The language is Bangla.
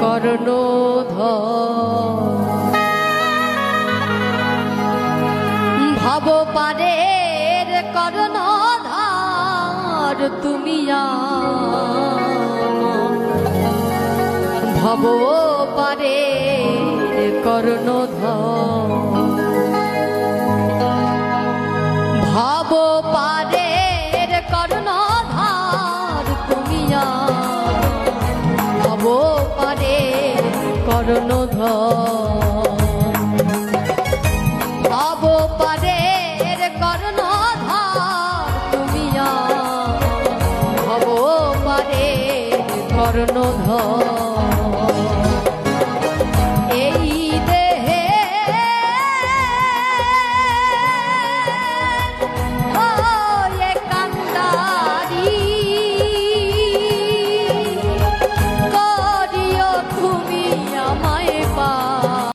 কর্ণধ ভব পারে কর্ণধার তুমি ভব পারে কর্ণধর। কর্ণধর। ভাব পারের কর্ণধার তুমিয়া ভাব পারে কর্ণধর।